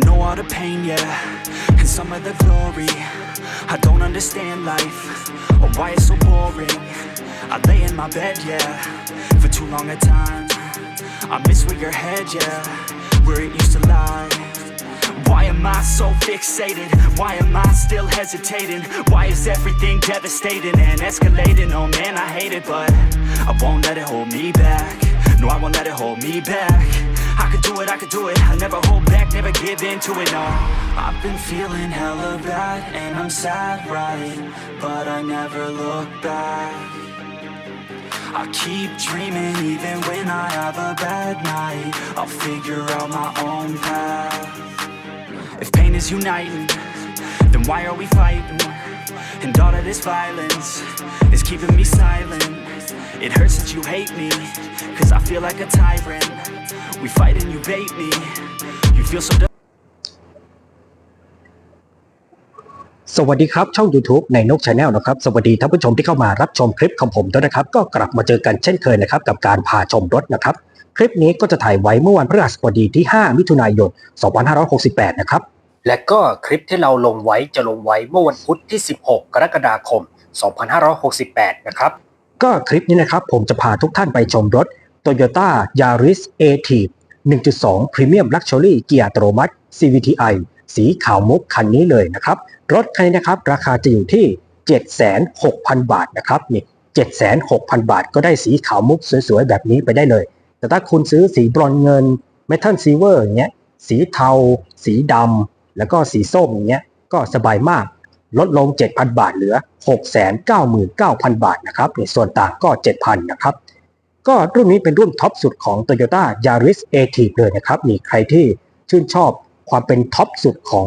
know all the pain, yeah, and some of the glory. I don't understand life, or why it's so boring. I lay in my bed, yeah, for too long at times. I miss where your head, yeah, where it used to lie. Why am I so fixated? Why am I still hesitating? Why is everything devastating and escalating? Oh man, I hate it, but I won't let it hold me back. No, I won't let it hold me back. I could do it, I could do it. I never hold back, never give in to it, no. I've been feeling hella bad and I'm sad, right? But I never look back. I keep dreaming even when I have a bad night. I'll figure out my own path. If pain is uniting, then why are we fighting? And all of this violence is keeping me silent. It hurts that you hate me, cause I feel like a tyrant. We fight and you bait me. You feel so. สวัสดีครับ ช่อง YouTube ในนกชาแนลนะครับ สวัสดีท่านผู้ชมที่เข้ามารับชมคลิปของผมด้วยนะครับ ก็กลับมาเจอกันเช่นเคยนะครับ กับการพาชมรถนะครับ คลิปนี้ก็จะถ่ายไว้เมื่อวันพฤหัสบดีที่ 5 มิถุนายน 2568 นะครับ และก็คลิปที่เราลงไว้จะลงไว้เมื่อวันพุธที่ 16 กรกฎาคม 2568 นะครับ ก็คลิปนี้นะครับผมจะพาทุกท่านไปชมรถ Toyota Yaris a t i v 1.2 Premium Luxury เกียร์อัตโนมัติ CVTi สีขาวมุกคันนี้เลยนะครับ รถคันนี้นะครับราคาจะอยู่ที่ 76,000 บาทนะครับนี่76,000 บาทก็ได้สีขาวมุกสวยๆ แบบนี้ไปได้เลย แต่ถ้าคุณซื้อสีบรอนเงิน Metal Silver อย่างเงี้ยสีเทา สีดำแล้วก็สีส้มอย่างเงี้ยก็สบายมากลดลง 7,000 บาทเหลือ 699,000 บาทนะครับในส่วนต่างก็ 7,000นะครับ ก็รุ่นนี้เป็นรุ่นท็อปสุดของ Toyota Yaris a t i v เลยนะครับมีใครที่ชื่นชอบความเป็นท็อปสุดของ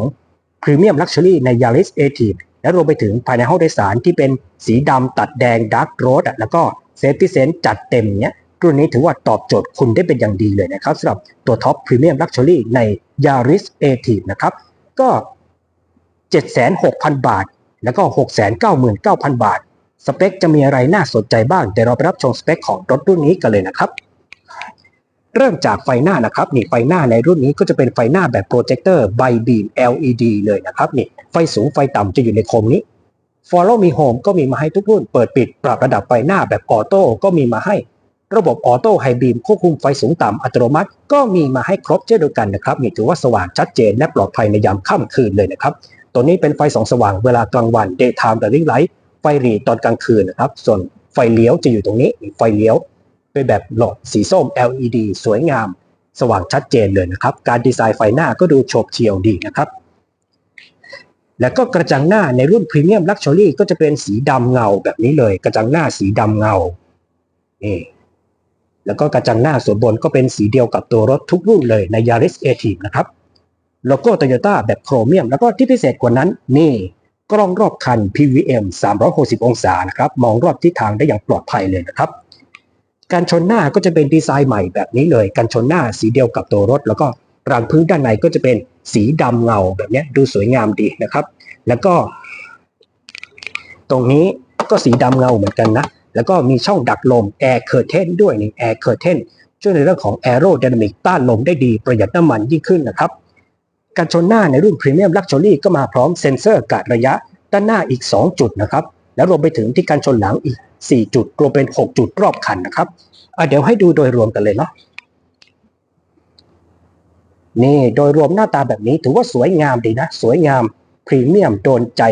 Premium Luxury ใน Yaris a t i v และรวมไปถึงภายในห้องโดยสารที่เป็นสีดำตัดแดง Dark Road อะแล้วก็ Safety Sense จัดเต็มเนี้ยรุ่นนี้ถือว่าตอบโจทย์คุณได้เป็นอย่างดีเลยนะครับสำหรับตัวท็อป Premium Luxury ใน Yaris a t i v นะครับก็ 76,000 บาท แล้วก็ 699,000 บาท สเปคจะมีอะไรน่าสนใจบ้างเดี๋ยวเราไปรับชมสเปคของรถรุ่นนี้กันเลยนะครับ เริ่มจากไฟหน้านะครับนี่ไฟหน้าในรุ่นนี้ก็จะเป็นไฟหน้าแบบโปรเจคเตอร์ไบบีม LED เลยนะครับนี่ไฟสูงไฟต่ำจะอยู่ในโคมนี้ Follow Me Home ก็มีมาให้ทุกรุ่น เปิดปิดปรับระดับไฟหน้าแบบออโต้ก็มีมาให้ ระบบออโต้ไฮบีมควบคุมไฟสูงต่ำอัตโนมัติ ก็มีมาให้ครบเช่นเดียวกันนะครับนี่ถือว่าสว่างชัดเจนและปลอดภัยในยามค่ำคืนเลยนะครับตัวนี้เป็นไฟสองสว่างเวลากลางวัน daytime running light ไฟหรีตอนกลางคืนนะครับ ส่วนไฟเลี้ยวจะอยู่ตรงนี้ไฟเลี้ยวเป็นแบบหลอดสีส้ม LED สวยงาม สว่างชัดเจนเลยนะครับ การดีไซน์ไฟหน้าก็ดูโฉบเฉี่ยวดีนะครับ แล้วก็กระจังหน้าในรุ่นพรีเมียมลักชัวรี่ก็จะเป็นสีดำเงาแบบนี้เลย กระจังหน้าสีดำเงานี่แล้วก็กระจังหน้าส่วนบนก็เป็นสีเดียวกับตัวรถทุกรุ่นเลยใน Yaris a t i v นะครับ โลโก้โตโยต้าแบบโครเมียม แล้วก็ที่พิเศษกว่านั้นนี่ กล้องรอบคัน PVM 360 องศานะครับ มองรอบทิศทางได้อย่างปลอดภัยเลยนะครับ การชนหน้าก็จะเป็นดีไซน์ใหม่แบบนี้เลย การชนหน้าสีเดียวกับตัวรถ แล้วก็รางพื้นด้านในก็จะเป็นสีดำเงาแบบนี้ดูสวยงามดีนะครับ แล้วก็ ตรงนี้ก็สีดำเงาเหมือนกันนะ แล้วก็มีช่องดักลม Air Curtain ด้วยนี่ Air Curtain ช่วยในเรื่องของ Aerodynamic ต้านลมได้ดีประหยัดน้ำมันยิ่งขึ้นนะครับ การชนหน้าในรุ่น Premium Luxury ก็มาพร้อมเซ็นเซอร์กะระยะด้านหน้าอีก 2 จุดนะครับ แล้วรวมไปถึงที่การชนหลังอีก 4 จุด รวมเป็น 6 จุดรอบคันนะครับเดี๋ยวให้ดูโดยรวมกันเลยเนาะนี่โดยรวมหน้าตาแบบนี้ถือว่าสวยงามดีนะ สวยงามพรีเมียมโดนใจ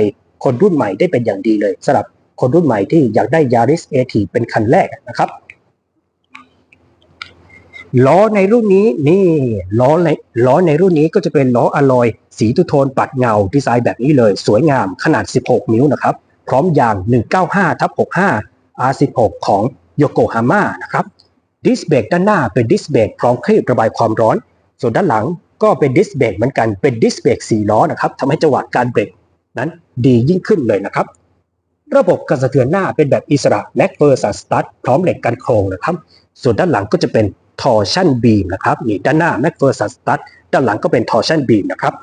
คนรุ่นใหม่ได้เป็นอย่างดีเลยสำหรับคนรุ่นใหม่ที่อยากได้ Yaris a t เป็นคันแรกนะครับ ล้อในรุ่นนี้นี่ล้อในล้อในรุ่นนี้ก็จะเป็นล้ออะลอย สีทุโทนปัดเงาดีไซน์แบบนี้เลย สวยงามขนาด 16 นิ้วนะครับ พร้อมยาง 195ทับ65 R16 ของโยโกฮาม่านะครับดิสเบรกด้านหน้าเป็นดิสเบรกพร้อมคลีบระบายความร้อน ส่วนด้านหลังก็เป็นดิสเบรกเหมือนกันเป็นดิสเบรก4ล้อนะครับทำให้จังหวะการเบรกนั้นดียิ่งขึ้นเลยนะครับ ระบบกระสะเทือนหน้าเป็นแบบอิสระแม็กเฟอร์สันสตัดพร้อมเหล็กกันโครงนะครับ ส่วนด้านหลังก็จะเป็น ทอร์ชันบีมนะครับนี่ด้านหน้าแม็กเฟอร์สันสตัดด้านหลังก็เป็นทอร์ชันบีมนะครับ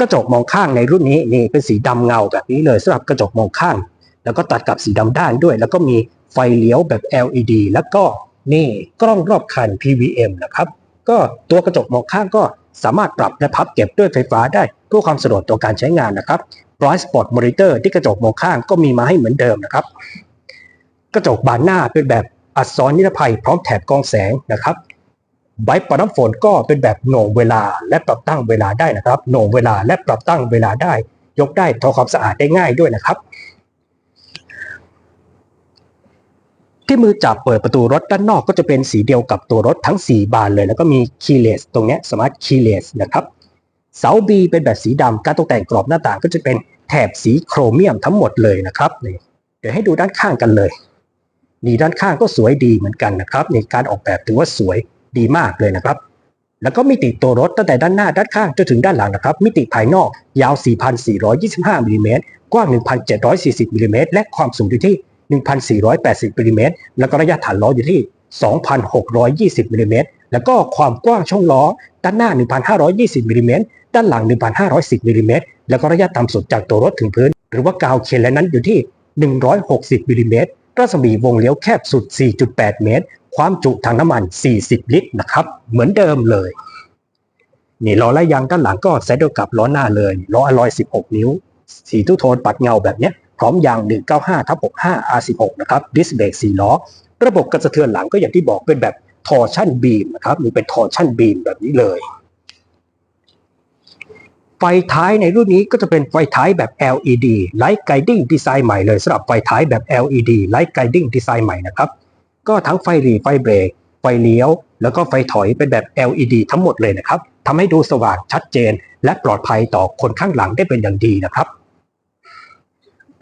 กระจกมองข้างในรุ่นนี้นี่เป็นสีดำเงาแบบนี้เลยสำหรับกระจกมองข้าง แล้วก็ตัดกับสีดำด้านด้วย แล้วก็มีไฟเลี้ยวแบบ LED แล้วก็นี่กล้องรอบคัน PVM นะครับก็ตัวกระจกมองข้างก็สามารถปรับและพับเก็บด้วยไฟฟ้าได้เพื่อความสะดวกต่อการใช้งานนะครับ Bright Spot Monitor ที่กระจกมองข้างก็มีมาให้เหมือนเดิมนะครับ กระจกบานหน้าเป็นแบบ อัดซ้อนนิรภัยพร้อมแถบกองแสงนะครับไบปรับน้ำฝนก็เป็นแบบโหน่งเวลาและปรับตั้งเวลาได้นะครับโหน่งเวลาและปรับตั้งเวลาได้ ยกได้ทำความสะอาดได้ง่ายด้วยนะครับ ที่มือจับเปิดประตูรถด้านนอกก็จะเป็นสีเดียวกับตัวรถทั้ง 4 บานเลย แล้วก็มีคีย์เลสตรงเนี้สามารถคีย์เลสนะครับเสา B เป็นแบบสีดำการตกแต่งกรอบหน้าต่างก็จะเป็นแถบสีโครเมียมทั้งหมดเลยนะครับเดี๋ยวให้ดูด้านข้างกันเลย นี่ด้านข้างก็สวยดีเหมือนกันนะครับในการออกแบบถือว่าสวยดีมากเลยนะครับ แล้วก็มิติตัวรถตั้งแต่ด้านหน้าด้านข้างจนถึงด้านหลังนะครับ มิติภายนอกยาว 4,425มิลลิเมตรกว้าง 1,740มิลลิเมตรและความสูงอยู่ที่ 1,480มิลลิเมตรแล้วก็ระยะฐานล้ออยู่ที่ 2,620มิลลิเมตรแล้วก็ความกว้างช่องล้อ ด้านหน้า 1,520มิลลิเมตรด้านหลัง 1,510มิลลิเมตรแล้วก็ระยะต่ำสุดจากตัวรถถึงพื้น หรือว่ากาวเคเลนนั้นอยู่ที่ 160มิลลิเมตร รัศมีวงเลี้ยวแคบสุด 4.8 เมตร ความจุถังน้ำมัน 40 ลิตรนะครับ เหมือนเดิมเลย นี่ล้อและยางด้านหลังก็เซตเดียวกับล้อหน้าเลยล้ออลอย 16 นิ้ว สีทุโทนปัดเงาแบบนี้พร้อมยาง 195ทับ65 R16 นะครับดิสเบรก4ล้อ ระบบกระสะเทือนหลังก็อย่างที่บอกเป็นแบบทอร์ชั่นบีมนะครับหรือเป็นทอร์ชั่นบีมแบบนี้เลย ไฟท้ายในรุ่นนี้ก็จะเป็นไฟท้ายแบบ LED Light Guiding Design ใหม่เลยสำหรับไฟท้ายแบบ LED Light Guiding Design ใหม่นะครับ ก็ทั้งไฟหรีไฟเบรก ไฟเลี้ยว แล้วก็ไฟถอยเป็นแบบ LED ทั้งหมดเลยนะครับทำให้ดูสว่างชัดเจน และปลอดภัยต่อคนข้างหลังได้เป็นอย่างดีนะครับ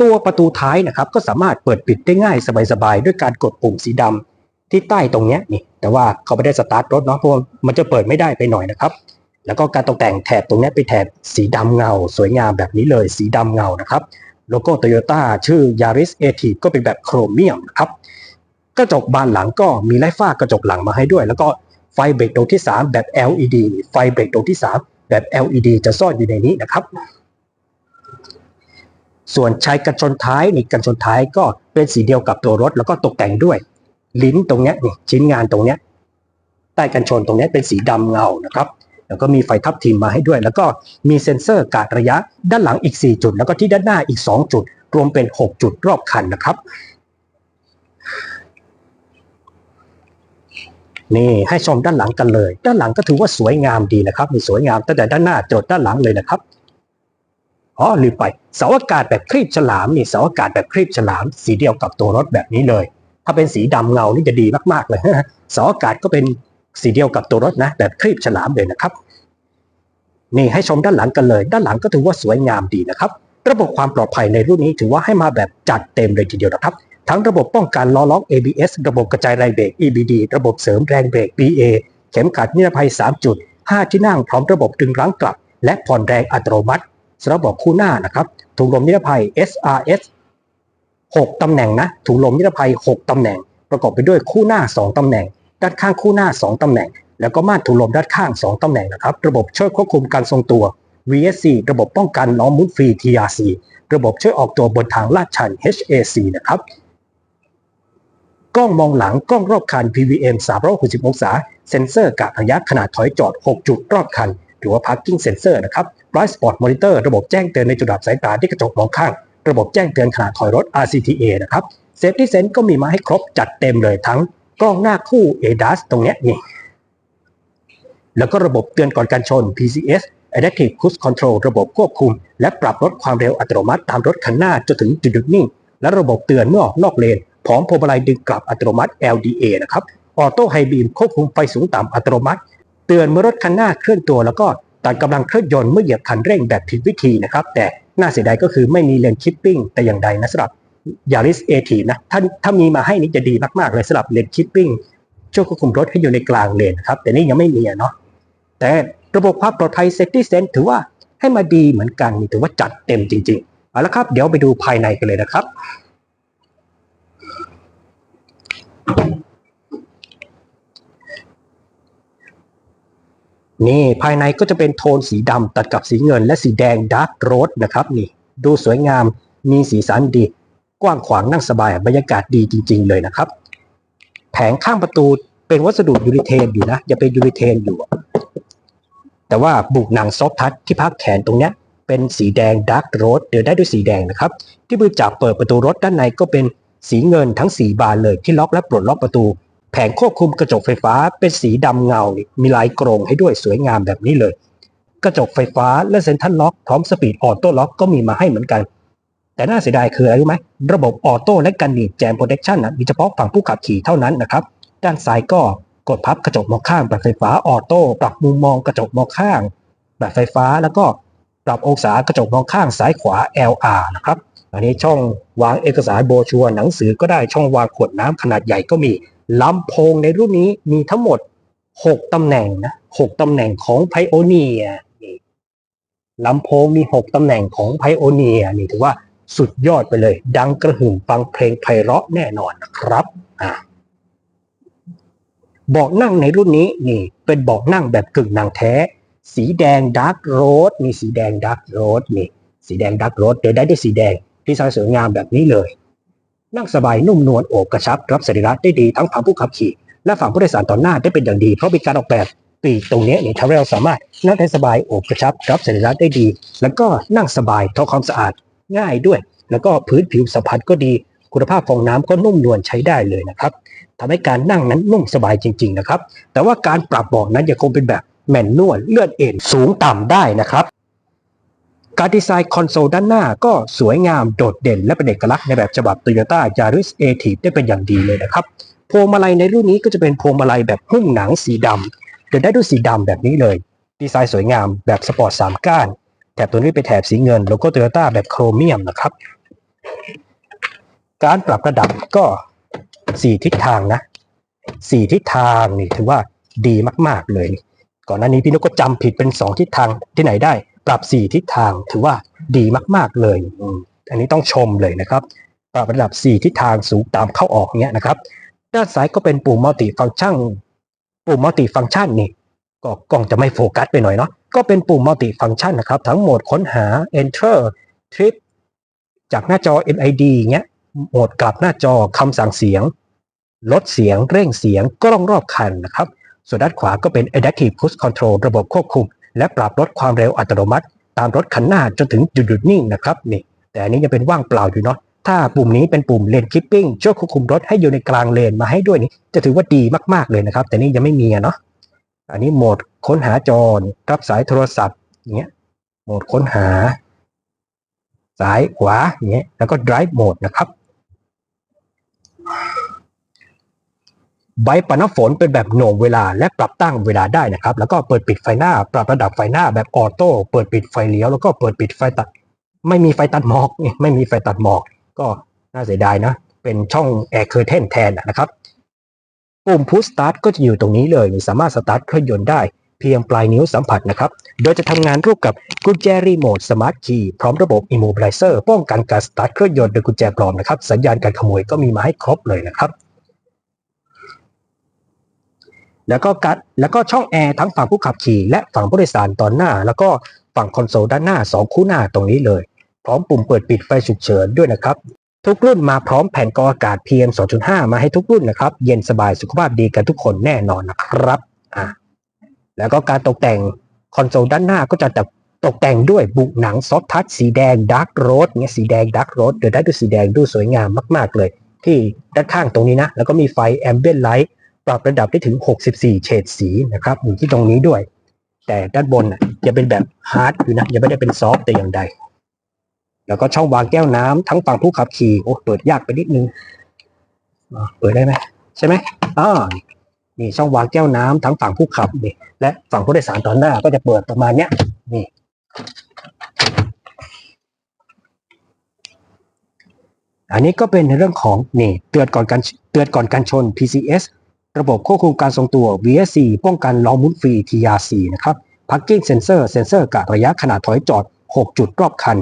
ตัวประตูท้ายนะครับก็สามารถเปิดปิดได้ง่ายสบายๆด้วยการกดปุ่มสีดำที่ใต้ตรงนี้นี่ แต่ว่าเขาไม่ได้สตาร์ทรถเนาะเพราะมันจะเปิดไม่ได้ไปหน่อยนะครับ แล้วก็การตกแต่งแถบตรงนี้ยเป็นแถบสีดำเงา สวยงามแบบนี้เลย สีดำเงานะครับโลโก้โตโยต้าชื่อ Yaris a t ก็เป็นแบบโครเมียมนะครับกระจกบานหลังก็มีไล่ฝ้ากระจกหลังมาให้ด้วย แล้วก็ไฟเบรกดวงที่ 3 แบบ LED ไฟเบรกดวงที่ 3 แบบ LED จะซ่อนอยู่ในนี้นะครับ ส่วนชายกันชนท้ายนี่กันชนท้ายก็เป็นสีเดียวกับตัวรถ แล้วก็ตกแต่งด้วย ลิ้นตรงนี้นี่ชิ้นงานตรงนี้ใต้กันชนตรงนี้เป็นสีดำเงานะครับ แล้วก็มีไฟทับทิมมาให้ด้วย แล้วก็มีเซ็นเซอร์การระยะด้านหลังอีก 4 จุด แล้วก็ที่ด้านหน้าอีก 2 จุด รวมเป็น 6 จุดรอบคันนะครับ นี่ให้ชมด้านหลังกันเลย ด้านหลังก็ถือว่าสวยงามดีนะครับ มีสวยงามตั้งแต่ด้านหน้าจดด้านหลังเลยนะครับอ๋อลืมไปเสาอากาศแบบครีบฉลามนี่เสาอากาศแบบครีบฉลาม สีเดียวกับตัวรถแบบนี้เลย ถ้าเป็นสีดำเงานี่จะดีมากๆเลยเสาอากาศก็เป็น สีเดียวกับตัวรถนะ แบบครีบฉลามเลยนะครับ นี่ให้ชมด้านหลังกันเลย ด้านหลังก็ถือว่าสวยงามดีนะครับ ระบบความปลอดภัยในรุ่นนี้ถือว่าให้มาแบบจัดเต็มเลยทีเดียวนะครับ ทั้งระบบป้องกันล้อล็อก ABS ระบบกระจายแรงเบรก EBD ระบบเสริมแรงเบรก BA เข็มขัดนิรภัย 3 จุด 5 ที่นั่งพร้อมระบบดึงรั้งกลับ และผ่อนแรงอัตโนมัติสำหรับบคู่หน้านะครับถุงลมนิรภัย SRS 6ตำแหน่งนะถุงลมนิรภัย 6ตำแหน่ง ประกอบไปด้วยคู่หน้า 2ตำแหน่ง ด้านข้างคู่หน้า 2 ตำแหน่ง แล้วก็ม่านถุงลมด้านข้าง 2 ตำแหน่งนะครับ ระบบช่วยควบคุมการทรงตัว VSC ระบบป้องกันล้อมุดฟรี TRC ระบบช่วยออกตัวบนทางลาดชัน HAC นะครับ กล้องมองหลังกล้องรอบคัน PVM 360 องศา เซ็นเซอร์กะระยะขนาดถอยจอด 6 จุดรอบคัน หรือว่า parking sensor นะครับ Bright Spot Monitor ระบบแจ้งเตือนในจุดดับสายตาที่กระจกมองข้าง ระบบแจ้งเตือนขณะถอยรถ RCTA นะครับ Safety Sense ก็มีมาให้ครบจัดเต็มเลยทั้ง กล้องหน้าคู่ ADAS ตรงเนี้ยนี่ แล้วก็ระบบเตือนก่อนการชน PCS Adaptive Cruise Control ระบบควบคุม และปรับลดความเร็วอัตโนมัติตามรถคันหน้าจนถึงจุดหยุดนิ่ง และระบบเตือนเมื่อออกนอกเลน พร้อมพวงมาลัยดึงกลับอัตโนมัติ LDA นะครับ ออโต้ไฮบีมควบคุมไฟสูงต่ำอัตโนมัติ เตือนเมื่อรถคันหน้าเคลื่อนตัว แล้วก็ตัดกำลังเครื่องยนต์เมื่อเหยียบคันเร่งแบบผิดวิธีนะครับ แต่น่าเสียดายก็คือไม่มีเลนคิปปิ้งแต่อย่างใดนะสำหรับ Yaris a t นะถ้าถ้ามีมาให้นี่จะดีมากๆเลยสำหรับเลนคิปปิ้งช่วยควบคุมรถให้อยู่ในกลางเลนนะครับ แต่นี่ยังไม่มีเนาะแต่ระบบความปลอดภัย Safety Sense ถือว่าให้มาดีเหมือนกันมีถือว่าจัดเต็มจริงๆเอาละครับ เดี๋ยวไปดูภายในกันเลยนะครับนี่ภายในก็จะเป็นโทนสีดำตัดกับสีเงินและสีแดงดาร์กโรสนะครับนี่ ดูสวยงามมีสีสันดี กว้างขวางนั่งสบายบรรยากาศดีจริง ๆ เลยนะครับ แผงข้างประตูเป็นวัสดุยูริเทนอยู่นะอย่าเป็นยูริเทนอยู่ แต่ว่าบุกหนังซอฟทัชที่พักแขนตรงเนี้ยเป็นสีแดงดาร์กโรสเดินได้ด้วยสีแดงนะครับ ที่มือจับเปิดประตูรถด้านในก็เป็นสีเงินทั้ง4บานเลยที่ล็อกและปลดล็อกประตู แผงควบคุมกระจกไฟฟ้าเป็นสีดำเงา มีลายกรงให้ด้วยสวยงามแบบนี้เลย กระจกไฟฟ้าและเซ็นทรัลล็อกพร้อมสปีดออโต้ล็อกก็มีมาให้เหมือนกัน แต่น่าเสียดายคืออะไรรู้ไหมระบบออโต้และกันหนีบแจมโปรเทคชันนะมีเฉพาะฝั่งผู้ขับขี่เท่านั้นนะครับ ด้านซ้ายก็กดพับกระจกมองข้างแบบไฟฟ้าออโต้ปรับมุมมองกระจกมองข้าง แบบไฟฟ้าแล้วก็ปรับองศากระจกมองข้างซ้ายขวา LR นะครับอันนี้ช่องวางเอกสารโบชัวหนังสือก็ได้ช่องวางขวดน้ำขนาดใหญ่ก็มีลำโพงในรุ่นนี้มีทั้งหมด 6ตำแหน่งนะ6ตำแหน่งของ Pioneer นี่ลำโพงมี 6ตำแหน่งของ Pioneer นี่ถือว่า สุดยอดไปเลย ดังกระหึ่มฟังเพลงไพเราะแน่นอนนะครับอ่าเบาะนั่งในรุ่นนี้นี่เป็นเบาะนั่งแบบกึ่งหนังแท้สีแดงดาร์กโรสมีสีแดงดาร์กโรสนี่สีแดงดาร์กโรสเดินได้ด้วยสีแดงดีไซน์สวยงามแบบนี้เลย นั่งสบายนุ่มนวลโอบกระชับรับสรีระได้ดีทั้งฝั่งผู้ขับขี่ และฝั่งผู้โดยสารตอนหน้าได้เป็นอย่างดี เพราะมีการออกแบบปีกตรงนี้นี่ทาเรลสามารถนั่งได้สบายโอบกระชับรับสรีระได้ดี แล้วก็นั่งสบายทำความสะอาด ง่ายด้วย แล้วก็พื้นผิวสัมผัสก็ดี คุณภาพฟองน้ำก็นุ่มนวลใช้ได้เลยนะครับทำให้การนั่งนั้นนุ่มสบายจริง ๆ นะครับ แต่ว่าการปรับเบาะนั้นยังคงเป็นแบบแมนนวลเลื่อนเอ็นสูงต่ำได้นะครับ การดีไซน์คอนโซลด้านหน้าก็สวยงามโดดเด่นและเป็นเอกลักษณ์ในแบบฉบับ Toyota Yaris a t i v ได้เป็นอย่างดีเลยนะครับพวงมาลัยในรุ่นนี้ก็จะเป็นพวงมาลัยแบบหุ้มหนังสีดำเดินได้ด้วยสีดำแบบนี้เลย ดีไซน์สวยงามแบบสปอร์ตสามก้าน ถบตัวนี้เป็นแถบสีเงินโลโก้โตโยต้าแบบโครเมียมนะครับ การปรับระดับก็สี่ทิศทางนะสี่ทิศทางนี่ถือว่าดีมาก ๆ เลย ก่อนหน้านี้พี่นกก็จำผิดเป็นสองทิศทางที่ไหนได้ ปรับสี่ทิศทางถือว่าดีมาก ๆ เลยอันนี้ต้องชมเลยนะครับ ปรับระดับสี่ทิศทางสูงตามเข้าออกเนี้ยนะครับ ด้านซ้ายก็เป็นปุ่มมัลติฟังก์ชันปุ่มมัลติฟังก์ชันนี่ ก็กล้องจะไม่โฟกัสไปหน่อยเนาะก็เป็นปุ่มมัลติฟังก์ชันนะครับ ทั้งโหมดค้นหา enter trip จากหน้าจอ MID เงี้ยโหมดกลับหน้าจอคำสั่งเสียง ลดเสียงเร่งเสียงกล้องรอบคันนะครับ ส่วนด้านขวาก็เป็น Adaptive Cruise Control ระบบควบคุม และปรับลดความเร็วอัตโนมัติ ตามรถคันหน้าจนถึงจุดหยุดนิ่งนะครับนี่แต่อันนี้ยังเป็นว่างเปล่าอยู่เนาะถ้าปุ่มนี้เป็นปุ่มเลนคิปปิ้งช่วยควบคุมรถให้อยู่ในกลางเลนมาให้ด้วยนี่จะถือว่าดีมากๆเลยนะครับ แต่นี่ยังไม่มีเนาะ อันนี้โหมดค้นหาจอรับสายโทรศัพท์อย่างเงี้ยโหมดค้นหา ซ้ายขวาอย่างเงี้ยแล้วก็ drive mode นะครับใบปัดน้ำฝนเป็นแบบหน่วงเวลาและปรับตั้งเวลาได้นะครับ แล้วก็เปิดปิดไฟหน้า ปรับระดับไฟหน้าแบบออโต้เปิดปิดไฟเลี้ยวแล้วก็เปิดปิดไฟตัด ไม่มีไฟตัดหมอกไม่มีไฟตัดหมอก ก็น่าเสียดายนะ เป็นช่องแอร์เคอร์เทนแทนนะครับ ปุ่มพุชสตาร์ทก็จะอยู่ตรงนี้เลยสามารถสตาร์ทเครื่องยนต์ได้เพียงปลายนิ้วสัมผัสนะครับ โดยจะทำงานร่วมกับกุญแจรีโมทสมาร์ทคีย์พร้อมระบบ Immobilizer ป้องกันการสตาร์ทเครื่องยนต์โดยกุญแจปลอมนะครับ สัญญาณการขโมยก็มีมาให้ครบเลยนะครับ แล้วก็กัดแล้วก็ช่องแอร์ทั้งฝั่งผู้ขับขี่และฝั่งผู้โดยสารตอนหน้า แล้วก็ฝั่งคอนโซลด้านหน้า 2 คู่หน้าตรงนี้เลย พร้อมปุ่มเปิดปิดไฟฉุกเฉินด้วยนะครับ ทุกรุ่นมาพร้อมแผ่นกรองอากาศ PM 2.5 มาให้ทุกรุ่นนะครับ เย็นสบายสุขภาพดีกันทุกคนแน่นอนนะครับอะแล้วก็การตกแต่งคอนโซลด้านหน้าก็จะตกแต่งด้วยบุหนังซอฟทัชสีแดงดาร์กโรสเนี่ยสีแดงดาร์กโรสเดินได้ด้วยสีแดงดูสวยงามมาก ๆ เลย ที่ด้านข้างตรงนี้นะ แล้วก็มีไฟแอมเบียนไลท์ปรับระดับได้ถึง 64 เฉดสีนะครับอยู่ที่ตรงนี้ด้วย แต่ด้านบนน่ะจะเป็นแบบฮาร์ดอยู่นะยังไม่ได้เป็นซอฟต์แต่อย่างใด แล้วก็ช่องวางแก้วน้ำทั้งฝั่งผู้ขับขี่โอ้เปิดยากไปนิดนึงเปิดได้ไหมใช่ไหมอ่านี่ช่องวางแก้วน้ำทั้งฝั่งผู้ขับนี่และฝั่งผู้โดยสารตอนหน้าก็จะเปิดประมาณเนี้ยนี่อันนี้ก็เป็นในเรื่องของนี่เตือนก่อนการเตือนก่อนการชน PCS ระบบควบคุมการทรงตัว VSC ป้องกันล้อมุนฟรี TRC นะครับ Parking Sensor เซนเซอร์กะระยะขนาดถอยจอด 6 จุดรอบคัน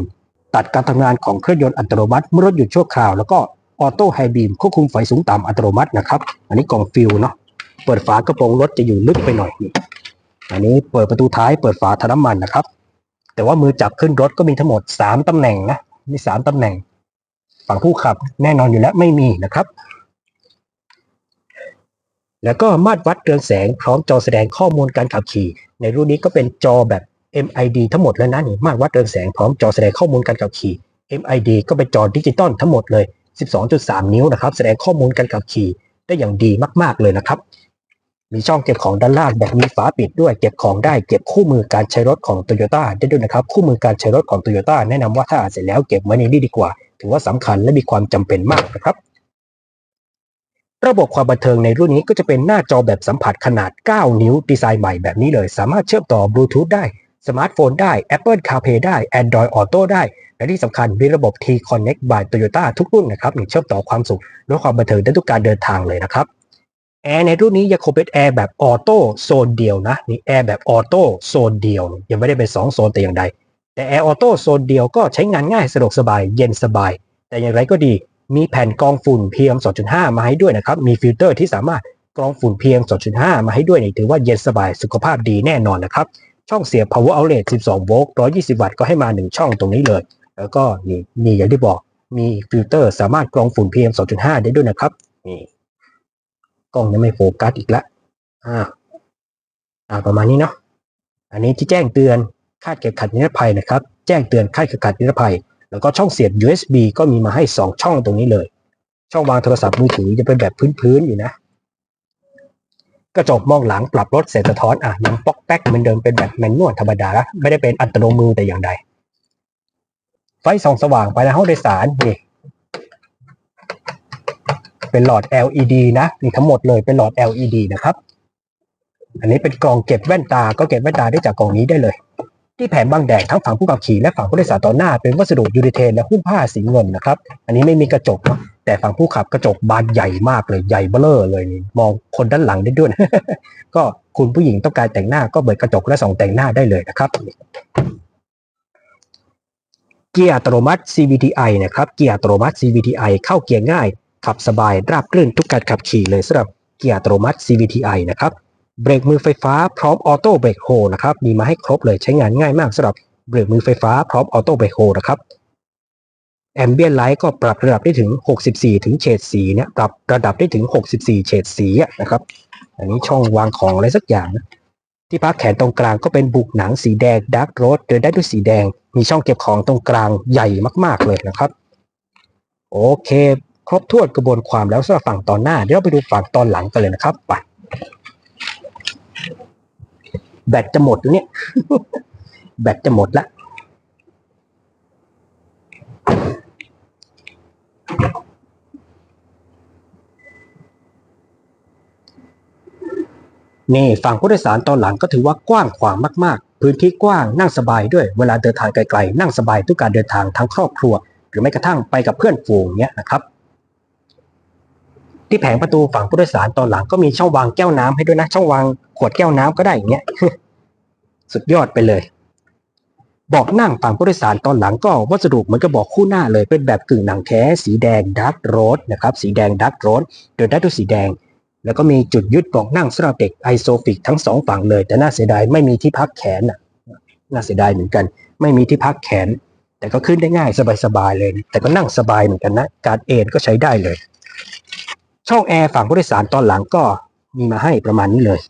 ตัดการทำงานของเครื่องยนต์อัตโนมัติเมื่อรถหยุดชั่วคราวแล้วก็ออโต้ไฮบีมควบคุมไฟสูงต่ำอัตโนมัตินะครับ อันนี้กล่องฟิลเนาะเปิดฝากระโปรงรถจะอยู่ลึกไปหน่อยนี่อันนี้เปิดประตูท้ายเปิดฝาถังน้ำมันนะครับ แต่ว่ามือจับขึ้นรถก็มีทั้งหมด 3ตำแหน่งนะมี3ตำแหน่ง ฝั่งผู้ขับแน่นอนอยู่แล้วไม่มีนะครับ แล้วก็มาตรวัดเรืองแสงพร้อมจอแสดงข้อมูลการขับขี่ ในรุ่นนี้ก็เป็นจอแบบ MID ทั้งหมดแล้วนะนี่มาตรวัดเรืองแสงพร้อมจอแสดงข้อมูลการขับขี่ MID ก็เป็นจอดิจิตอลทั้งหมดเลย 12.3 นิ้วนะครับ แสดงข้อมูลการขับขี่ได้อย่างดีมาก ๆ เลยนะครับ มีช่องเก็บของด้านล่างแบบมีฝาปิดด้วย เก็บของได้ เก็บคู่มือการใช้รถของ t o y ยต้ได้ด้วยนะครับ คู่มือการใช้รถของ t o y ยต้แนะนำว่าถ้าอ่านเสร็จแล้วเก็บไว้ในนี้ดีกว่า ถือว่าสำคัญและมีความจำเป็นมากนะครับ ระบบความบันเทิงในรุ่นนี้ก็จะเป็นหน้าจอแบบสัมผัสขนาด 9 นิ้วดีไซน์ใหม่แบบนี้เลย สามารถเชื่อมต่อบลูทูธได้ สมาร์ทโฟนได้ Apple CarPlay ได้ Android Auto ได้ และที่สำคัญมีระบบ T Connect by Toyota ทุกรุ่นนะครับมีเชื่อมต่อความสุขและความบันเทิงได้ทุกการเดินทางเลยนะครับแอร์ในรุ่นนี้ยังคงเป็นแอร์แบบออโต้โซนเดียวนะนี่แอร์แบบออโต้โซนเดียว ยังไม่ได้เป็น 2 โซนแต่อย่างใด แต่แอร์ออโต้โซนเดียวก็ใช้งานง่ายสะดวกสบายเย็นสบาย แต่อย่างไรก็ดี มีแผ่นกรองฝุ่น PM 2.5 มาให้ด้วยนะครับ มีฟิลเตอร์ที่สามารถกรองฝุ่น PM 2.5 มาให้ด้วยนี่ถือว่าเย็นสบายสุขภาพดีแน่นอนนะครับ ช่องเสียบ power outlet 12 โวลต์ 120 วัตต์ก็ให้มา 1 ช่องตรงนี้เลย แล้วก็นี่นี่อย่างที่บอกมีฟิลเตอร์สามารถกรองฝุ่น PM 2.5 ได้ด้วยนะครับ นี่กล้องยังไม่โฟกัสอีกแล้วอ่าอ่าประมาณนี้เนาะอันนี้ที่แจ้งเตือนคาดเข็มขัดนิรภัยนะครับ แจ้งเตือนคาดเข็มขัดนิรภัย แล้วก็ช่องเสียบ USB ก็มีมาให้ 2 ช่องตรงนี้เลย ช่องวางโทรศัพท์มือถือจะเป็นแบบพื้นๆอยู่นะ กระจกมองหลังปรับลดเสงสะท้อนอะยังป๊อกแป๊กเหมือนเดิมเป็นแบบแมนนวลธรรมดาละไม่ได้เป็นอัตโนมือแต่อย่างใด ไฟส่องสว่างภายในห้องโดยสารนี่เป็นหลอด LED นะนี่ทั้งหมดเลยเป็นหลอด LED นะครับ อันนี้เป็นกล่องเก็บแว่นตาก็เก็บแว่นตาได้จากกล่องนี้ได้เลย ที่แผงบังแดดทั้งฝั่งผู้ขับขี่และฝั่งผู้โดยสารต่อหน้าเป็นวัสดุยูริเทนและหุ้มผ้าสีเงินนะครับ อันนี้ไม่มีกระจกนะแต่ฝั่งผู้ขับกระจกบานใหญ่มากเลยใหญ่เบ้อเร่อเลยนี่มองคนด้านหลังได้ด้วย ก็คุณผู้หญิงต้องการแต่งหน้าก็เปิดกระจกและส่องแต่งหน้าได้เลยนะครับเกียร์อัตโนมัติ CVTi นะครับเกียร์อัตโนมัติ CVTi เข้าเกียร์ง่าย ขับสบายราบรื่นทุกการขับขี่เลยสำหรับเกียร์อัตโนมัติ CVTi นะครับ เบรกมือไฟฟ้าพร้อมออโต้เบรกโฮนะครับ มีมาให้ครบเลยใช้งานง่ายมากสำหรับเบรกมือไฟฟ้าพร้อมออโต้เบรกโฮนะครับแอมเบียนไลท์ก็ปรับระดับได้ถึง 64 ถึงเฉดสีเนี่ยปรับระดับได้ถึง 64 เฉดสีนะครับ อันนี้ช่องวางของอะไรสักอย่างนะที่พักแขนตรงกลางก็เป็นบุกหนังสีแดงดาร์กโรสเดินได้ด้วยสีแดง มีช่องเก็บของตรงกลางใหญ่มาก ๆ เลยนะครับ โอเค ครบถ้วนกระบวนความแล้วสำหรับฝั่งตอนหน้าเดี๋ยวเราไปดูฝั่งตอนหลังกันเลยนะครับไป แบตจะหมดแล้วเนี่ย แบตจะหมดละนี่ฝั่งผู้โดยสารตอนหลังก็ถือว่ากว้างขวางมากๆ พื้นที่กว้างนั่งสบายด้วยเวลาเดินทางไกลๆ นั่งสบายทุกการเดินทางทั้งครอบครัว หรือไม่กระทั่งไปกับเพื่อนฝูงเนี้ยนะครับ ที่แผงประตูฝั่งผู้โดยสารตอนหลังก็มีช่องวางแก้วน้ำให้ด้วยนะช่องวางขวดแก้วน้ำก็ได้อย่างเงี้ยสุดยอดไปเลยบอกนั่งฝั่งผู้โดยสารตอนหลังก็วัสดุเหมือนกับบอกคู่หน้าเลยเป็นแบบกึ่งหนังแท้สีแดงดาร์กโรสนะครับสีแดงดาร์กโรสเดินได้ด้วยสีแดง แล้วก็มีจุดยึดบอกนั่งสำหรับเด็กไอโซฟิกทั้งสองฝั่งเลย แต่น่าเสียดายไม่มีที่พักแขนน่ะน่าเสียดายเหมือนกัน ไม่มีที่พักแขน แต่ก็ขึ้นได้ง่ายสบายๆเลย แต่ก็นั่งสบายเหมือนกันนะ การเอนก็ใช้ได้เลย ช่องแอร์ฝั่งผู้โดยสารตอนหลังก็มีมาให้ประมาณนี้เลย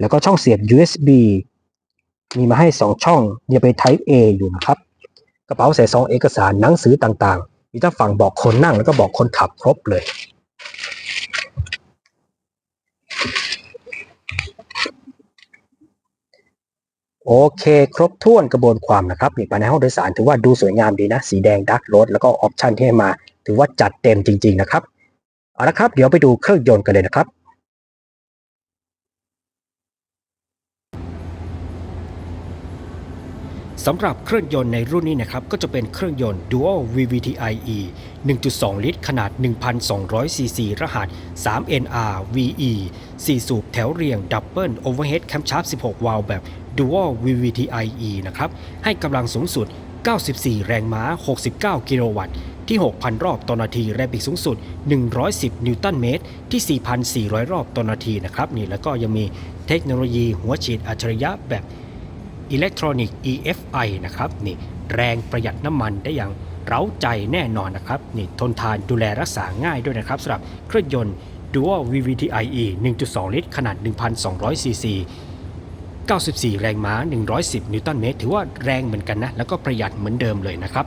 แล้วก็ช่องเสียบ USB มีมาให้ 2 ช่องยังเป็น Type A อยู่นะครับ กระเป๋าใส่ซองเอกสารหนังสือต่างๆ มีทั้งฝั่งบอกคนนั่งแล้วก็บอกคนขับครบเลย โอเค ครบถ้วนกระบวนความนะครับนี่ภายในห้องโดยสารถือว่าดูสวยงามดีนะ สีแดงดักรถแล้วก็ออปชันที่ให้มา ถือว่าจัดเต็มจริง ๆ นะครับ เอาละครับ เดี๋ยวไปดูเครื่องยนต์กันเลยนะครับสำหรับเครื่องยนต์ในรุ่นนี้นะครับ ก็จะเป็นเครื่องยนต์ Dual VVTi E 1.2 ลิตร ขนาด 1,200 ซีซี รหัส 3NR VE 4 สูบแถวเรียง Double Overhead Camshaft 16 วาล์วแบบ Dual VVTi E นะครับ ให้กำลังสูงสุด 94 แรงม้า 69 กิโลวัตต์ ที่ 6,000 รอบต่อนาทีแรงบิดสูงสุด 110 นิวตันเมตร ที่ 4,400 รอบต่อนาทีนะครับนี่แล้วก็ยังมีเทคโนโลยีหัวฉีดอัจฉริยะแบบอิเล็กทรอนิกส์ EFI นะครับนี่แรงประหยัดน้ำมันได้อย่างเร้าใจแน่นอนนะครับนี่ทนทานดูแลรักษาง่ายด้วยนะครับสำหรับเครื่องยนต์ Duo VVT-IE 1.2 ลิตร ขนาด 1,200 ซีซี 94 แรงม้า 110 นิวตันเมตร ถือว่าแรงเหมือนกันนะ แล้วก็ประหยัดเหมือนเดิมเลยนะครับ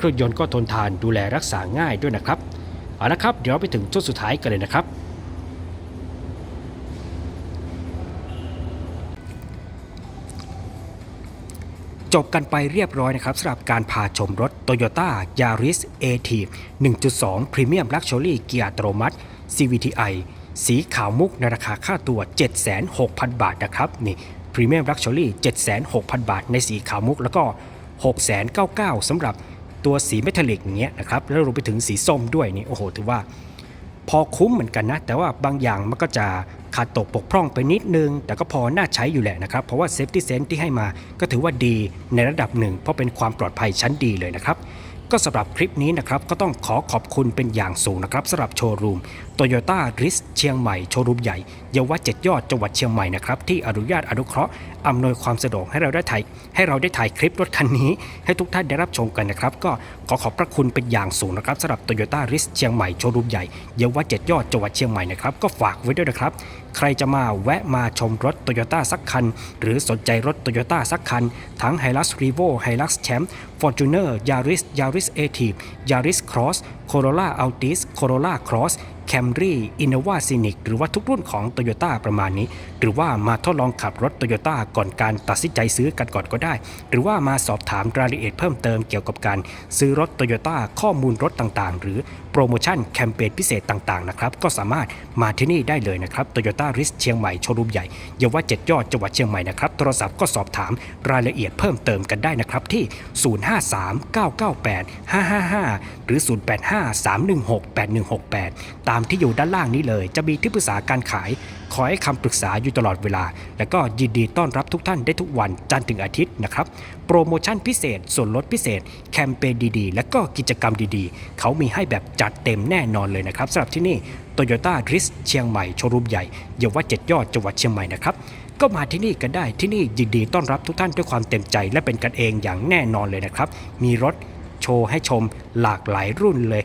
เครื่องยนต์ก็ทนทานดูแลรักษาง่ายด้วยนะครับ เอาละครับ เดี๋ยวไปถึงจุดสุดท้ายกันเลยนะครับ จบกันไปเรียบร้อยนะครับสำหรับการพาชมรถ Toyota Yaris a t i v 1.2 Premium Luxury เกียร์อัตโนมัติ CVTi สีขาวมุกในราคาค่าตัว 76,000 บาทนะครับนี่ Premium Luxury 76,000 บาทในสีขาวมุกแล้วก็ 699สำหรับ ตัวสีเมทัลลิกอย่างเงี้ยนะครับแล้วรวมไปถึงสีส้มด้วยนี่โอ้โหถือว่า พอคุ้มเหมือนกันนะ แต่ว่าบางอย่างมันก็จะขาดตกบกพร่องไปนิดนึง แต่ก็พอน่าใช้อยู่แหละนะครับ เพราะว่าเซฟตี้เซนที่ให้มาก็ถือว่าดีในระดับหนึ่ง เพราะเป็นความปลอดภัยชั้นดีเลยนะครับก็สำหรับคลิปนี้นะครับก็ต้องขอขอบคุณเป็นอย่างสูงนะครับสำหรับโชว์รูม Toyota r i s เชียงใหม่ โชว์รูมใหญ่เยาวเจ็ดยอดจังหวัดเชียงใหม่นะครับที่อนุญาตอนุเคราะห์อำนวยความสะดวกให้เราได้ถ่ายให้เราได้ถ่ายคลิปรถคันนี้ ให้ทุกท่านได้รับชมกันนะครับ ก็ขอขอบพระคุณเป็นอย่างสูงนะครับสำหรับ Toyota r i s เชียงใหม่โชว์รูมใหญ่เยาวเจ็ดยอดจังหวัดเชียงใหม่นะครับก็ฝากไว้ด้วยนะครับ ใครจะมาแวะมาชมรถ Toyota สักคัน หรือสนใจรถ Toyota สักคัน ทั้ง Hilux Revo Hilux Champ Fortuner Yaris Yaris a t i v Yaris Cross Corolla Altis Corolla Cross Camry Innova Scenic หรือว่าทุกรุ่นของ Toyota ประมาณนี้ หรือว่ามาทดลองขับรถ Toyota ก่อนการตัดสินใจซื้อกันก่อนก็ได้ หรือว่ามาสอบถามรายละเอียดเพิ่มเติมเกี่ยวกับการซื้อรถ Toyota ข้อมูลรถต่างๆ หรือโปรโมชั่นแคมเปญพิเศษต่างๆนะครับก็สามารถมาที่นี่ได้เลยนะครับ Toyota r i s เชียงใหม่โชว์รูมใหญ่เยาวเจ็ดยอดจังหวัดเชียงใหม่นะครับโทรศัพท์ก็สอบถามรายละเอียดเพิ่มเติมกันได้นะครับที่ 053-998-555 หรือ 085-316-8168ตามที่อยู่ด้านล่างนี้เลย จะมีที่ปรึกษาการขาย ขอให้คำปรึกษาอยู่ตลอดเวลา แล้วก็ยินดีต้อนรับทุกท่านได้ทุกวันจันทร์ถึงอาทิตย์นะครับ โปรโมชั่นพิเศษ ส่วนลดพิเศษ แคมเปญดีๆ และก็กิจกรรมดีๆ เขามีให้แบบจัดเต็มแน่นอนเลยนะครับสำหรับที่นี่ Toyota r i s เชียงใหม่โชว์รูมใหญ่เยาวเจ็ดยอดจังหวัดเชียงใหม่นะครับก็มาที่นี่กันได้ที่นี่ยินดีต้อนรับทุกท่านด้วยความเต็มใจ และเป็นกันเองอย่างแน่นอนเลยนะครับ มีรถโชว์ให้ชมหลากหลายรุ่นเลย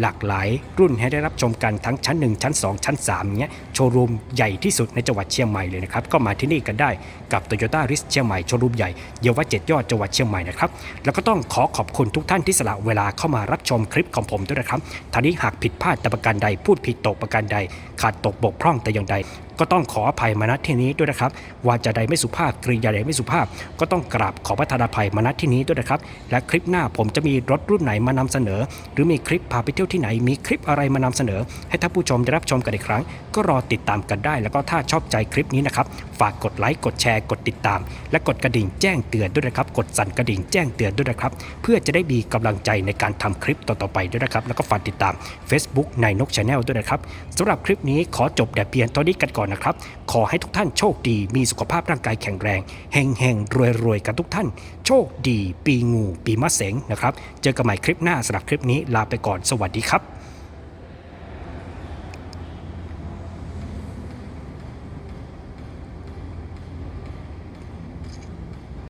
หลากหลายรุ่นให้ได้รับชมกันทั้งชั้น 1 ชั้น 2 ชั้น3เนี้ยโชว์รูมใหญ่ที่สุดในจังหวัดเชียงใหม่เลยนะครับ ก็มาที่นี่กันได้ กับ Toyota r i s เชียงใหม่โชว์รูมใหญ่เยาวเจ็ดยอดจังหวัดเชียงใหม่นะครับ แล้วก็ต้องขอขอบคุณทุกท่านที่สละเวลาเข้ามารับชมคลิปของผมด้วยนะครับท่านี้หากผิดพลาดแต่ประการใดพูดผิดตกประการใด ขาดตกบกพร่องแต่อย่างใด ก็ต้องขออภัยมาณที่นี้ด้วยนะครับว่าจาใดไม่สุภาพกริยาใดไม่สุภาพ ก็ต้องกราบขอประทานอภัยมาณที่นี้ด้วยนะครับ และคลิปหน้าผมจะมีรถรุ่นไหนมานำเสนอ หรือมีคลิปพาไปเที่ยวที่ไหนมีคลิปอะไรมานำเสนอ ให้ท่านผู้ชมได้รับชมกันอีกครั้ง ก็รอติดตามกันได้ แล้วก็ถ้าชอบใจคลิปนี้นะครับฝากกดไลค์กดแชร์กดติดตาม และกดกระดิ่งแจ้งเตือนด้วยนะครับ กดสั่นกระดิ่งแจ้งเตือนด้วยนะครับ เพื่อจะได้มีกำลังใจในการทำคลิปต่อๆไปด้วยนะครับ แล้วก็ฝากติดตาม Facebook ในนก Channel ด้วยนะครับสำหรับคลิปนี้ขอจบแต่เพียงเท่านี้กันก่อนนะครับ ขอให้ทุกท่านโชคดี มีสุขภาพร่างกายแข็งแรงเฮงเฮงรวยรวยๆกันทุกท่าน โชคดี ปีงู ปีมะเสงนะครับ เจอกันใหม่คลิปหน้าสำหรับคลิปนี้ลาไปก่อนสวัสดีครับ